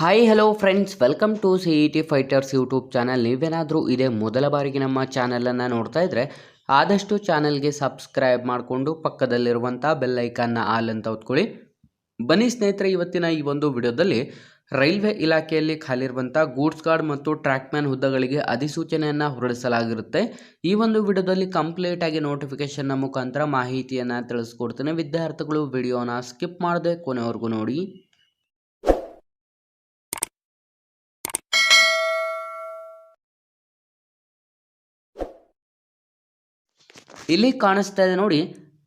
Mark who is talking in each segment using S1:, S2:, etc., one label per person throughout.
S1: Hi hello friends welcome to C E T fighters YouTube channel ನೀವೇನಾದರೂ ಇದೇ ಮೊದಲ ಬಾರಿಗೆ ನಮ್ಮ ಚಾನಲನ್ನು ನೋಡ್ತಾ ಇದ್ದರೆ ಆದಷ್ಟು ಚಾನಲ್ಗೆ ಸಬ್ಸ್ಕ್ರೈಬ್ ಮಾಡಿಕೊಂಡು ಪಕ್ಕದಲ್ಲಿರುವಂಥ ಬೆಲ್ಲೈಕನ್ನ ಆಲ್ ಅಂತ ಹೊತ್ಕೊಳ್ಳಿ ಬನ್ನಿ ಸ್ನೇಹಿತರೆ, ಇವತ್ತಿನ ಈ ಒಂದು ವಿಡಿಯೋದಲ್ಲಿ ರೈಲ್ವೆ ಇಲಾಖೆಯಲ್ಲಿ ಖಾಲಿರುವಂಥ ಗೂಡ್ಸ್ ಗಾರ್ಡ್ ಮತ್ತು ಟ್ರ್ಯಾಕ್ ಮ್ಯಾನ್ ಹುದ್ದೆಗಳಿಗೆ ಅಧಿಸೂಚನೆಯನ್ನು ಹೊರಡಿಸಲಾಗಿರುತ್ತೆ. ಈ ಒಂದು ವಿಡಿಯೋದಲ್ಲಿ ಕಂಪ್ಲೀಟ್ ಆಗಿ ನೋಟಿಫಿಕೇಶನ್ನ ಮುಖಾಂತರ ಮಾಹಿತಿಯನ್ನು ತಿಳಿಸ್ಕೊಡ್ತೇನೆ. ವಿದ್ಯಾರ್ಥಿಗಳು ವಿಡಿಯೋನ ಸ್ಕಿಪ್ ಮಾಡದೆ ಕೊನೆವರೆಗೂ ನೋಡಿ. ಇಲ್ಲಿ ಕಾಣಿಸ್ತಾ ಇದೆ ನೋಡಿ,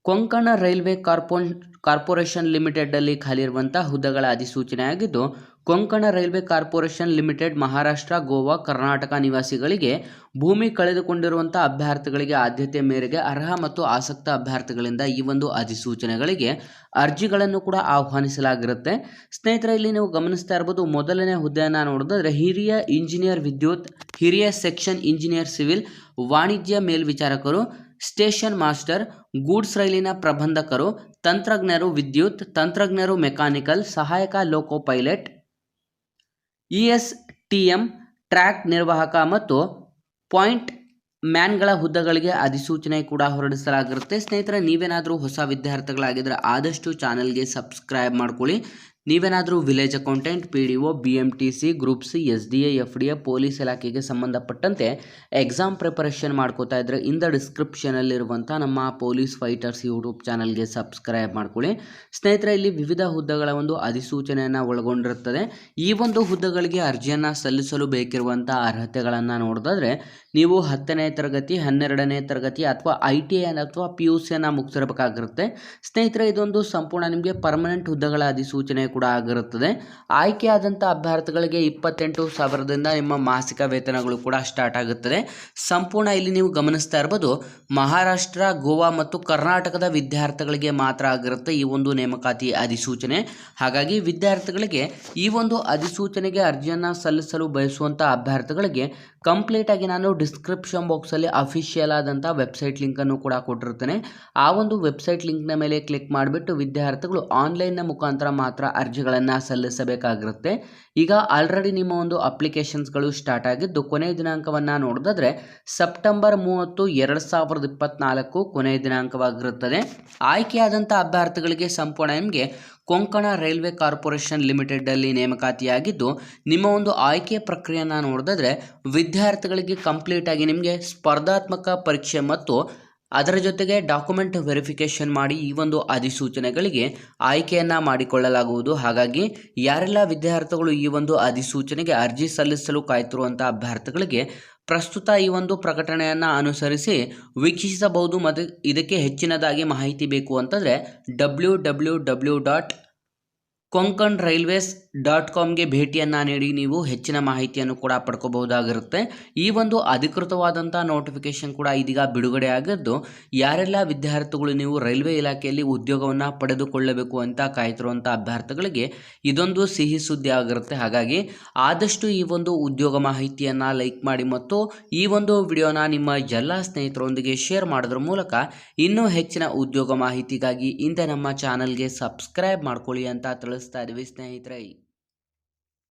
S1: ಕೊಂಕಣ ರೈಲ್ವೆ ಕಾರ್ಪೊನ್, ಕಾರ್ಪೊರೇಷನ್ ಲಿಮಿಟೆಡಲ್ಲಿ ಖಾಲಿರುವಂಥ ಹುದ್ದೆಗಳ ಅಧಿಸೂಚನೆ ಆಗಿದ್ದು Konkan railway corporation limited Maharashtra, Goa, Karnataka ನಿವಾಸಿಗಳಿಗೆ ಭೂಮಿ ಕಳೆದುಕೊಂಡಿರುವಂಥ ಅಭ್ಯರ್ಥಿಗಳಿಗೆ ಆದ್ಯತೆ ಮೇರೆಗೆ ಅರ್ಹ ಮತ್ತು ಆಸಕ್ತ ಅಭ್ಯರ್ಥಿಗಳಿಂದ ಈ ಒಂದು ಅಧಿಸೂಚನೆಗಳಿಗೆ ಅರ್ಜಿಗಳನ್ನು ಕೂಡ ಆಹ್ವಾನಿಸಲಾಗಿರುತ್ತೆ. ಸ್ನೇಹಿತರೆ, ಇಲ್ಲಿ ನೀವು ಗಮನಿಸ್ತಾ ಇರ್ಬೋದು, ಮೊದಲನೇ ಹುದ್ದೆಯನ್ನು ನೋಡಿದ್ರೆ ಹಿರಿಯ ಇಂಜಿನಿಯರ್ ವಿದ್ಯುತ್, ಹಿರಿಯ ಸೆಕ್ಷನ್ ಇಂಜಿನಿಯರ್ ಸಿವಿಲ್ ವಾಣಿಜ್ಯ ಮೇಲ್ವಿಚಾರಕರು ಸ್ಟೇಷನ್ ಮಾಸ್ಟರ್, ಗೂಡ್ಸ್ ರೈಲಿನ ಪ್ರಬಂಧಕರು, ತಂತ್ರಜ್ಞರು ವಿದ್ಯುತ್, ತಂತ್ರಜ್ಞರು ಮೆಕ್ಯಾನಿಕಲ್, ಸಹಾಯಕ loco pilot E S T M, track ನಿರ್ವಾಹಕ ಮತ್ತು ಪಾಯಿಂಟ್ ಮ್ಯಾನ್ಗಳ ಹುದ್ದೆಗಳಿಗೆ ಅಧಿಸೂಚನೆ ಕೂಡ ಹೊರಡಿಸಲಾಗಿರುತ್ತೆ. ಸ್ನೇಹಿತರೆ, ನೀವೇನಾದರೂ ಹೊಸ ವಿದ್ಯಾರ್ಥಿಗಳಾಗಿದ್ದರೆ ಆದಷ್ಟು ಚಾನಲ್ಗೆ ಸಬ್ಸ್ಕ್ರೈಬ್ ಮಾಡ್ಕೊಳ್ಳಿ. ನೀವೇನಾದರೂ village accountant, P D O, B M T C, group C, S D A, F D A, police ಇಲಾಖೆಗೆ ಸಂಬಂಧಪಟ್ಟಂತೆ ಎಕ್ಸಾಮ್ ಪ್ರಿಪರೇಷನ್ ಮಾಡ್ಕೋತಾ ಇದ್ದರೆ ಇಂದ ಡಿಸ್ಕ್ರಿಪ್ಷನಲ್ಲಿರುವಂಥ ನಮ್ಮ ಪೊಲೀಸ್ ಫೈಟರ್ಸ್ ಯೂಟ್ಯೂಬ್ ಚಾನಲ್ಗೆ ಸಬ್ಸ್ಕ್ರೈಬ್ ಮಾಡ್ಕೊಳ್ಳಿ. ಸ್ನೇಹಿತರೆ, ಇಲ್ಲಿ ವಿವಿಧ ಹುದ್ದೆಗಳ ಒಂದು ಅಧಿಸೂಚನೆಯನ್ನು ಒಳಗೊಂಡಿರುತ್ತದೆ. ಈ ಒಂದು ಹುದ್ದೆಗಳಿಗೆ ಅರ್ಜಿಯನ್ನು ಸಲ್ಲಿಸಲು ಬೇಕಿರುವಂಥ ಅರ್ಹತೆಗಳನ್ನು ನೋಡಿದ್ರೆ ನೀವು ಹತ್ತನೇ ತರಗತಿ, ಹನ್ನೆರಡನೇ ತರಗತಿ ಅಥವಾ ಐ ಟಿ ಐ ಅಥವಾ ಪಿ ಯು ಸಿಯನ್ನು ಮುಗಿಸಿರಬೇಕಾಗಿರುತ್ತೆ. ಸ್ನೇಹಿತರೆ, ಇದೊಂದು ಸಂಪೂರ್ಣ ನಿಮಗೆ ಪರ್ಮನೆಂಟ್ ಹುದ್ದೆಗಳ ಅಧಿಸೂಚನೆ ಕೂಡ ಆಗಿರುತ್ತದೆ. ಆಯ್ಕೆಯಾದಂಥ ಅಭ್ಯರ್ಥಿಗಳಿಗೆ ಇಪ್ಪತ್ತೆಂಟು ಸಾವಿರದಿಂದ ನಿಮ್ಮ ಮಾಸಿಕ ವೇತನಗಳು ಕೂಡ ಸ್ಟಾರ್ಟ್ ಆಗುತ್ತದೆ. ಸಂಪೂರ್ಣ ಇಲ್ಲಿ ನೀವು ಗಮನಿಸ್ತಾ ಇರ್ಬೋದು, ಮಹಾರಾಷ್ಟ್ರ, ಗೋವಾ ಮತ್ತು ಕರ್ನಾಟಕದ ವಿದ್ಯಾರ್ಥಿಗಳಿಗೆ ಮಾತ್ರ ಆಗಿರುತ್ತೆ ಈ ಒಂದು ನೇಮಕಾತಿ ಅಧಿಸೂಚನೆ. ಹಾಗಾಗಿ ವಿದ್ಯಾರ್ಥಿಗಳಿಗೆ ಈ ಒಂದು ಅಧಿಸೂಚನೆಗೆ ಅರ್ಜಿಯನ್ನು ಸಲ್ಲಿಸಲು ಬಯಸುವಂಥ ಅಭ್ಯರ್ಥಿಗಳಿಗೆ ಕಂಪ್ಲೀಟ್ ಆಗಿ ನಾನು ಡಿಸ್ಕ್ರಿಪ್ಷನ್ ಬಾಕ್ಸಲ್ಲಿ ಅಫಿಷಿಯಲ್ ಆದಂಥ ವೆಬ್ಸೈಟ್ ಲಿಂಕನ್ನು ಕೂಡ ಕೊಟ್ಟಿರ್ತೇನೆ ಆ ಒಂದು ವೆಬ್ಸೈಟ್ ಲಿಂಕ್ನ ಮೇಲೆ ಕ್ಲಿಕ್ ಮಾಡಿಬಿಟ್ಟು ವಿದ್ಯಾರ್ಥಿಗಳು ಆನ್ಲೈನ್ನ ಮುಖಾಂತರ ಮಾತ್ರ ಅರ್ಜಿಗಳನ್ನು ಸಲ್ಲಿಸಬೇಕಾಗಿರುತ್ತೆ. ಈಗ ಆಲ್ರೆಡಿ ನಿಮ್ಮ ಒಂದು ಅಪ್ಲಿಕೇಶನ್ಸ್ಗಳು ಸ್ಟಾರ್ಟ್ ಆಗಿದ್ದು ಕೊನೆಯ ದಿನಾಂಕವನ್ನು ನೋಡಿದ್ರೆ ಸೆಪ್ಟೆಂಬರ್ ಮೂವತ್ತು ಎರಡು ಸಾವಿರದ ಇಪ್ಪತ್ತ್ನಾಲ್ಕು ಕೊನೆಯ ದಿನಾಂಕವಾಗಿರುತ್ತದೆ. ಆಯ್ಕೆಯಾದಂಥ ಅಭ್ಯರ್ಥಿಗಳಿಗೆ ಸಂಪೂರ್ಣ ನಿಮಗೆ ಕೊಂಕಣ ರೈಲ್ವೆ ಕಾರ್ಪೊರೇಷನ್ ಲಿಮಿಟೆಡಲ್ಲಿ ನೇಮಕಾತಿಯಾಗಿದ್ದು, ನಿಮ್ಮ ಒಂದು ಆಯ್ಕೆ ಪ್ರಕ್ರಿಯೆಯನ್ನು ನೋಡಿದ್ರೆ ವಿದ್ಯಾರ್ಥಿಗಳಿಗೆ ಕಂಪ್ಲೀಟಾಗಿ ನಿಮಗೆ ಸ್ಪರ್ಧಾತ್ಮಕ ಪರೀಕ್ಷೆ ಮತ್ತು ಅದರ ಜೊತೆಗೆ ಡಾಕ್ಯುಮೆಂಟ್ ವೆರಿಫಿಕೇಷನ್ ಮಾಡಿ ಈ ಒಂದು ಅಧಿಸೂಚನೆಗಳಿಗೆ ಆಯ್ಕೆಯನ್ನು ಮಾಡಿಕೊಳ್ಳಲಾಗುವುದು. ಹಾಗಾಗಿ ಯಾರೆಲ್ಲ ವಿದ್ಯಾರ್ಥಿಗಳು ಈ ಒಂದು ಅಧಿಸೂಚನೆಗೆ ಅರ್ಜಿ ಸಲ್ಲಿಸಲು ಕಾಯ್ತಿರುವಂಥ ಅಭ್ಯರ್ಥಿಗಳಿಗೆ ಪ್ರಸ್ತುತ ಈ ಒಂದು ಪ್ರಕಟಣೆಯನ್ನು ಅನುಸರಿಸಿ ವೀಕ್ಷಿಸಬಹುದು ಮತ್ತು ಇದಕ್ಕೆ ಹೆಚ್ಚಿನದಾಗಿ ಮಾಹಿತಿ ಬೇಕು ಅಂತಂದರೆ W W W dot Konkan railways dot ಕಾಮ್ಗೆ ಭೇಟಿಯನ್ನು ನೀಡಿ ನೀವು ಹೆಚ್ಚಿನ ಮಾಹಿತಿಯನ್ನು ಕೂಡ ಪಡ್ಕೋಬಹುದಾಗಿರುತ್ತೆ. ಈ ಒಂದು ಅಧಿಕೃತವಾದಂಥ ನೋಟಿಫಿಕೇಶನ್ ಕೂಡ ಇದೀಗ ಬಿಡುಗಡೆ ಆಗಿದ್ದು, ಯಾರೆಲ್ಲ ವಿದ್ಯಾರ್ಥಿಗಳು ನೀವು ರೈಲ್ವೆ ಇಲಾಖೆಯಲ್ಲಿ ಉದ್ಯೋಗವನ್ನು ಪಡೆದುಕೊಳ್ಳಬೇಕು ಅಂತ ಕಾಯ್ತಿರುವಂಥ ಅಭ್ಯರ್ಥಿಗಳಿಗೆ ಇದೊಂದು ಸಿಹಿ ಸುದ್ದಿ ಆಗಿರುತ್ತೆ. ಹಾಗಾಗಿ ಆದಷ್ಟು ಈ ಒಂದು ಉದ್ಯೋಗ ಮಾಹಿತಿಯನ್ನು ಲೈಕ್ ಮಾಡಿ ಮತ್ತು ಈ ಒಂದು ವಿಡಿಯೋನ ನಿಮ್ಮ ಎಲ್ಲ ಸ್ನೇಹಿತರೊಂದಿಗೆ ಶೇರ್ ಮಾಡೋದ್ರ ಮೂಲಕ ಇನ್ನೂ ಹೆಚ್ಚಿನ ಉದ್ಯೋಗ ಮಾಹಿತಿಗಾಗಿ ಇಂದ ನಮ್ಮ ಚಾನಲ್ಗೆ ಸಬ್ಸ್ಕ್ರೈಬ್ ಮಾಡ್ಕೊಳ್ಳಿ ಅಂತ stare vestente aí.